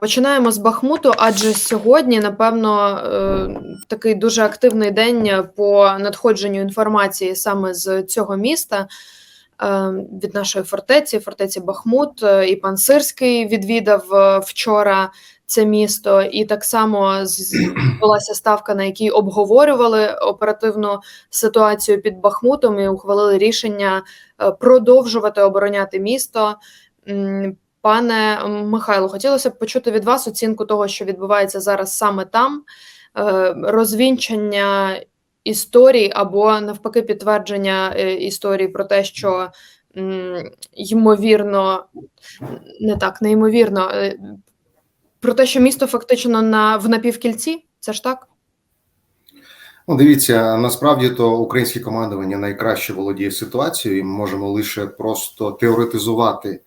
Починаємо з Бахмуту, адже сьогодні, напевно, е, такий дуже активний день по надходженню інформації саме з цього міста е, від нашої фортеці, фортеці Бахмут. Е, І пан Сирський відвідав вчора це місто, і так само з- відбулася ставка, на якій обговорювали оперативну ситуацію під Бахмутом і ухвалили рішення продовжувати обороняти місто. Пане Михайло, хотілося б почути від вас оцінку того, що відбувається зараз саме там, е, розвінчання історій або навпаки підтвердження е, історії про те, що ймовірно, не так, неймовірно, е, про те, що місто фактично на в напівкільці. Це ж так? Ну, дивіться, насправді то українське командування найкраще володіє ситуацією, і ми можемо лише просто теоретизувати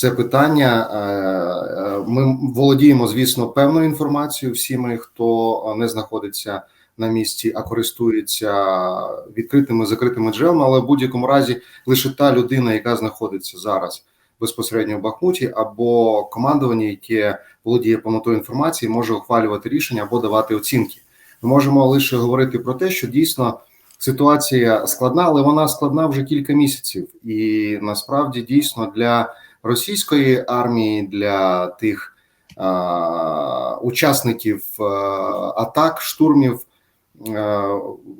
це питання. Е, е, Ми володіємо, звісно, певною інформацією. Всі ми, хто не знаходиться на місці, а користується відкритими закритими джерелами, але в будь-якому разі лише та людина, яка знаходиться зараз безпосередньо в Бахмуті, або командування, яке володіє повнотою інформації, може ухвалювати рішення або давати оцінки. Ми можемо лише говорити про те, що дійсно ситуація складна, але вона складна вже кілька місяців, і насправді дійсно для російської армії, для тих а, учасників а, атак, штурмів а,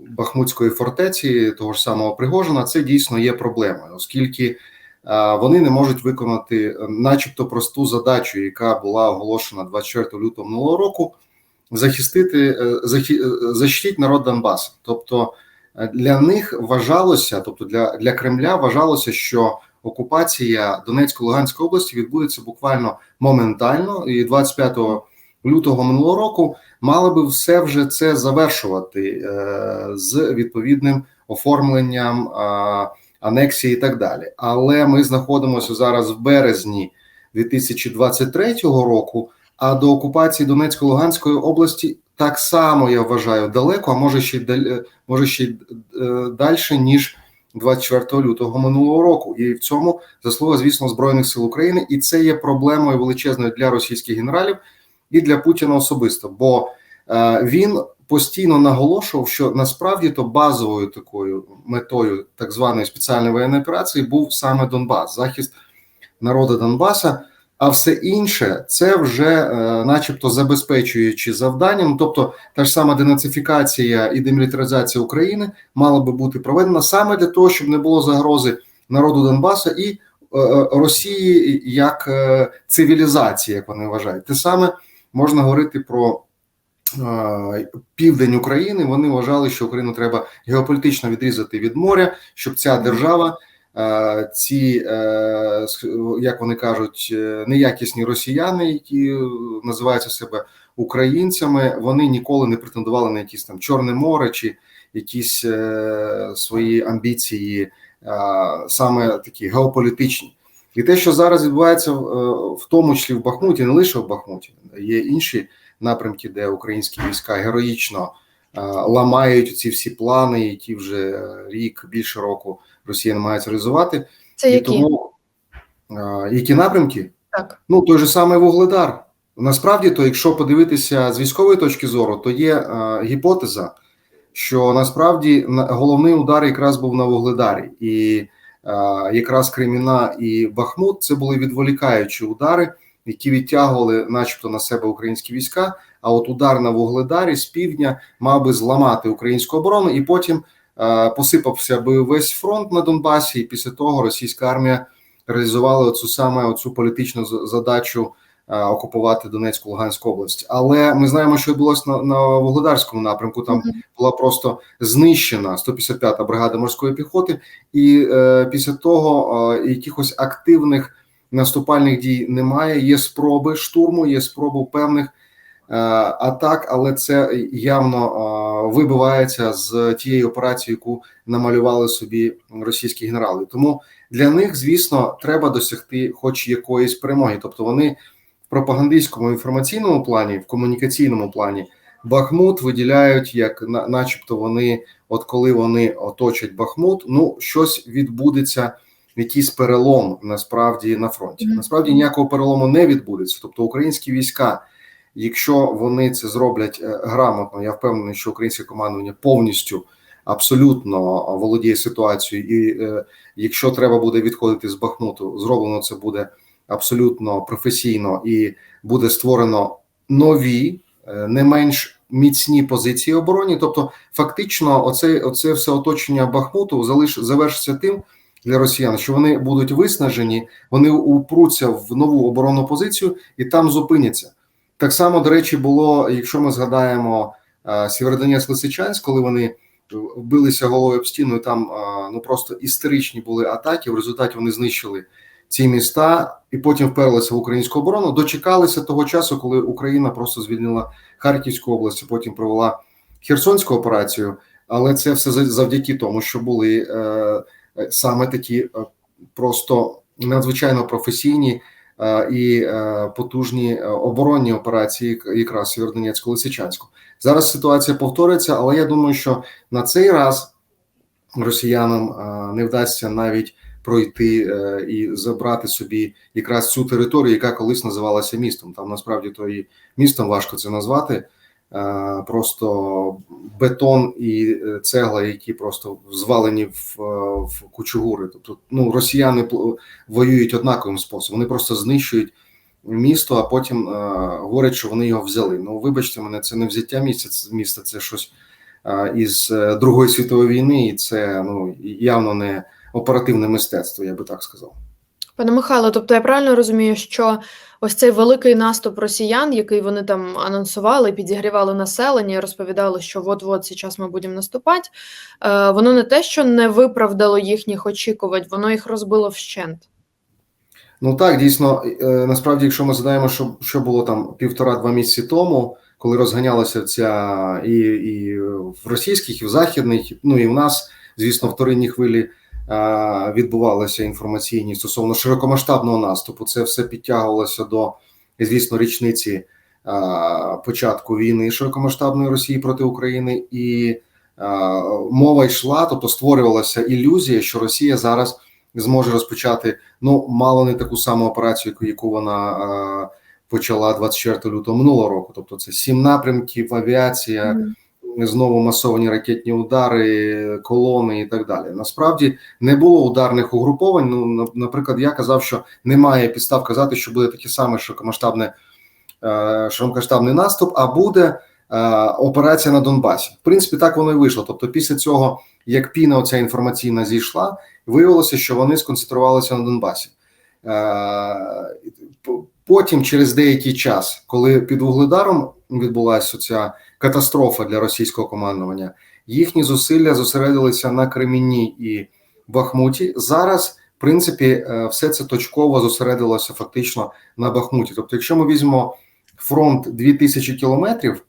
Бахмутської фортеці, того ж самого Пригожина, це дійсно є проблемою, оскільки а, вони не можуть виконати, начебто, просту задачу, яка була оголошена 24 лютого минулого року захистити е, захи, е, народ Донбасу. Тобто е, для них вважалося, тобто для, для Кремля вважалося, що окупація Донецької Луганської області відбудеться буквально моментально, і 25 лютого минулого року мали би все вже це завершувати е, з відповідним оформленням е, анексії і так далі. Але ми знаходимося зараз в березні 2023 року. А до окупації Донецької Луганської області так само я вважаю далеко, а може ще й може ще й далі, ніж 24 лютого минулого року. І в цьому заслуга, звісно, збройних сил України, і це є проблемою величезною для російських генералів і для Путіна особисто. Бо е, він постійно наголошував, що насправді то базовою такою метою так званої спеціальної воєнної операції був саме Донбас, захист народу Донбаса. А все інше це вже, е, начебто, забезпечуючи завданням, тобто та ж сама денацифікація і демілітаризація України мала би бути проведена саме для того, щоб не було загрози народу Донбасу і е, Росії як е, цивілізації, як вони вважають. Те саме можна говорити про е, південь України. Вони вважали, що Україну треба геополітично відрізати від моря, щоб ця держава. Е, ці, е, як вони кажуть, е, неякісні росіяни, які називаються себе українцями, вони ніколи не претендували на якісь там Чорне море чи якісь свої амбіції, саме такі геополітичні. І те, що зараз відбувається в тому числі в Бахмуті, не лише в Бахмуті, є інші напрямки, де українські війська героїчно ламають ці всі плани, які вже рік більше року. Росія намагається реалізувати. Це і тому які напрямки? Так. Ну, той же самий Вугледар. Насправді, то, якщо подивитися з військової точки зору, то є а, гіпотеза, що насправді головний удар якраз був на Вугледарі, і а, якраз Креміна і Бахмут це були відволікаючі удари, які відтягували, начебто, на себе українські війська. А от удар на Вугледарі з півдня мав би зламати українську оборону, і потім посипався би весь фронт на Донбасі, і після того російська армія реалізувала оцю саме оцю політичну задачу окупувати Донецьку Луганську область. Але ми знаємо, що відбулося на, на Вугледарському напрямку. Там була просто знищена 155-та бригада морської піхоти, і е, після того е, якихось активних наступальних дій немає. Є спроби штурму, є спроби певних. Атак, але це явно вибивається з тієї операції, яку намалювали собі російські генерали. Тому для них, звісно, треба досягти хоч якоїсь перемоги. Тобто, вони в пропагандистському інформаційному плані, в комунікаційному плані Бахмут виділяють, як, начебто, вони, от коли вони оточать Бахмут, ну щось відбудеться якийсь перелом насправді на фронті. Насправді ніякого перелому не відбудеться. Тобто українські війська, якщо вони це зроблять е, грамотно, я впевнений, що українське командування повністю абсолютно володіє ситуацією, і е, якщо треба буде відходити з Бахмуту, зроблено це буде абсолютно професійно і буде створено нові, е, не менш міцні позиції обороні. Тобто, фактично, оце, оце все оточення Бахмуту залиш завершиться тим для росіян, що вони будуть виснажені, вони упруться в нову оборонну позицію і там зупиняться. Так само, до речі, було, якщо ми згадаємо е, Сєвєродонецьк Лисичанськ, коли вони вбилися головою об стіну, і там е, ну просто істеричні були атаки. В результаті вони знищили ці міста і потім вперлися в українську оборону. Дочекалися того часу, коли Україна просто звільнила Харківську область, потім провела Херсонську операцію. Але це все за- завдяки тому, що були е, е, саме такі е, просто надзвичайно професійні е, і е, потужні е, оборонні операції, як- якраз Сєвєродонецьку Лисичанську. Зараз ситуація повториться, але я думаю, що на цей раз росіянам е, не вдасться навіть пройти і забрати собі якраз цю територію, яка колись називалася містом. Там насправді то і містом важко це назвати. Е, Просто бетон і е, цегла, які просто звалені в, е, в кучугури. Тобто, ну росіяни воюють однаковим способом. Вони просто знищують місто, а потім говорять, що вони його взяли. Ну, вибачте мене, це не взяття місця, міста, це щось із Другої світової війни, і це ну явно не оперативне мистецтво, я би так сказав. Пане Михайло, тобто я правильно розумію, що ось цей великий наступ росіян, який вони там анонсували, підігрівали населення, розповідали, що от-от зараз ми будемо наступати, е, воно не те, що не виправдало їхніх очікувань, воно їх розбило вщент. Ну так, дійсно, е, насправді, якщо ми згадаємо, що, що було там півтора-два місяці тому, коли розганялася ця і, і в російських, і в західних, ну і в нас, звісно, вторинні хвилі відбувалися інформаційні стосовно широкомасштабного наступу. Це все підтягувалося до, звісно, річниці е, початку війни широкомасштабної Росії проти України, і е, мова йшла, тобто створювалася ілюзія, що Росія зараз зможе розпочати ну мало не таку саму операцію, яку- вона е, почала 24 лютого минулого року. Тобто, це сім напрямків, авіація. Знову масовані ракетні удари, колони і так далі. Насправді не було ударних угруповань. Ну, наприклад, я казав, що немає підстав казати, що буде таке саме широкомасштабне е, широкомасштабний наступ, а буде е, операція на Донбасі. В принципі, так воно і вийшло. Тобто, після цього, як піна оця інформаційна зійшла, виявилося, що вони сконцентрувалися на Донбасі. Е, Потім, через деякий час, коли під Вугледаром відбулася ця катастрофа для російського командування, їхні зусилля зосередилися на Кремінні і Бахмуті. Зараз, в принципі, е, все це точково зосередилося фактично на Бахмуті. Тобто, якщо ми візьмемо фронт 2000 кілометрів, е,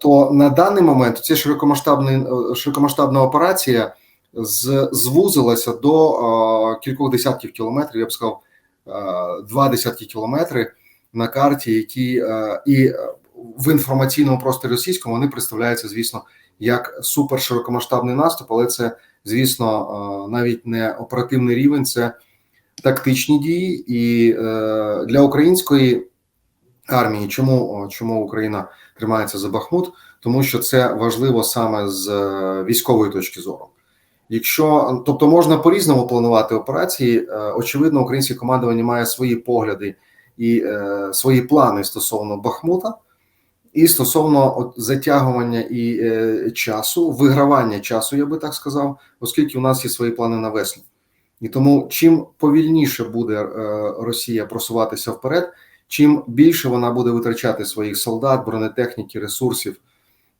то на даний момент ця широкомасштабна, е, широкомасштабна операція звузилася до кількох десятків кілометрів, я б сказав, два десятки кілометри на карті, які і в інформаційному просторі російському вони представляються, звісно, як суперширокомасштабний наступ, але це, звісно, е, навіть не оперативний рівень, це тактичні дії, і е, для української армії, чому, чому Україна тримається за Бахмут, тому що це важливо саме з е, військової точки зору. Якщо тобто можна по-різному планувати операції, очевидно, українське командування має свої погляди і е, свої плани стосовно Бахмута, і стосовно от, затягування і е, часу, вигравання часу, я би так сказав, оскільки у нас є свої плани на весну. І тому чим повільніше буде е, Росія просуватися вперед, чим більше вона буде витрачати своїх солдат, бронетехніки, ресурсів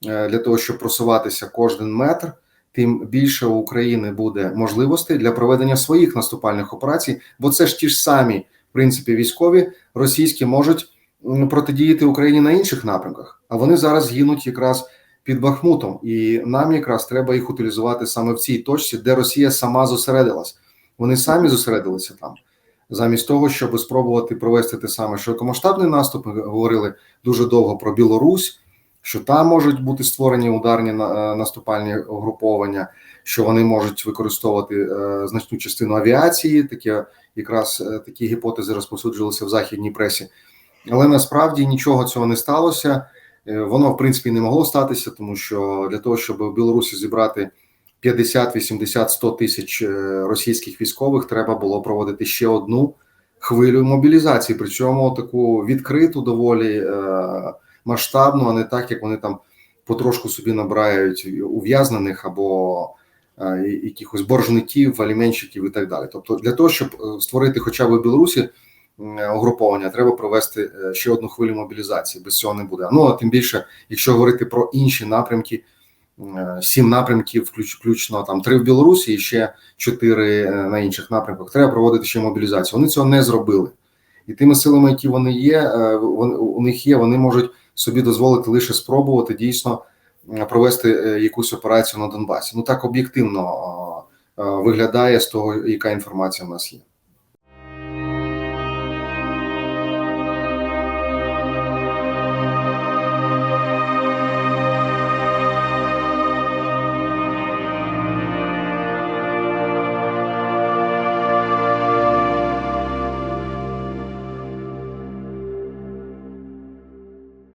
е, для того, щоб просуватися кожен метр, тим більше у України буде можливостей для проведення своїх наступальних операцій, бо це ж ті ж самі, в принципі, військові російські можуть протидіяти Україні на інших напрямках, а вони зараз гинуть якраз під Бахмутом, і нам якраз треба їх утилізувати саме в цій точці, де Росія сама зосередилась. Вони самі зосередилися там, замість того, щоб спробувати провести те саме широкомасштабний наступ. Ми говорили дуже довго про Білорусь, що там можуть бути створені ударні е, наступальні угруповання, що вони можуть використовувати е, значну частину авіації. Таке якраз е, такі гіпотези розповсюджувалися в західній пресі, але насправді нічого цього не сталося. Е, Воно в принципі не могло статися, тому що для того, щоб в Білорусі зібрати 50, 80, 100 тисяч е, російських військових, треба було проводити ще одну хвилю мобілізації, причому таку відкриту, доволі е, масштабну, а не так, як вони там потрошку собі набирають ув'язнених або якихось боржників, аліменщиків і так далі. Тобто, для того, щоб створити хоча б в Білорусі угруповання, треба провести е, ще одну хвилю мобілізації. Без цього не буде. Ну а тим більше, якщо говорити про інші напрямки. е, Сім напрямків, включно там три в Білорусі і ще чотири е, на інших напрямках. Треба проводити ще мобілізацію. Вони цього не зробили, і тими силами, які вони є, у них є, вони можуть собі дозволити лише спробувати дійсно провести якусь операцію на Донбасі. Ну так об'єктивно виглядає з того, яка інформація в нас є.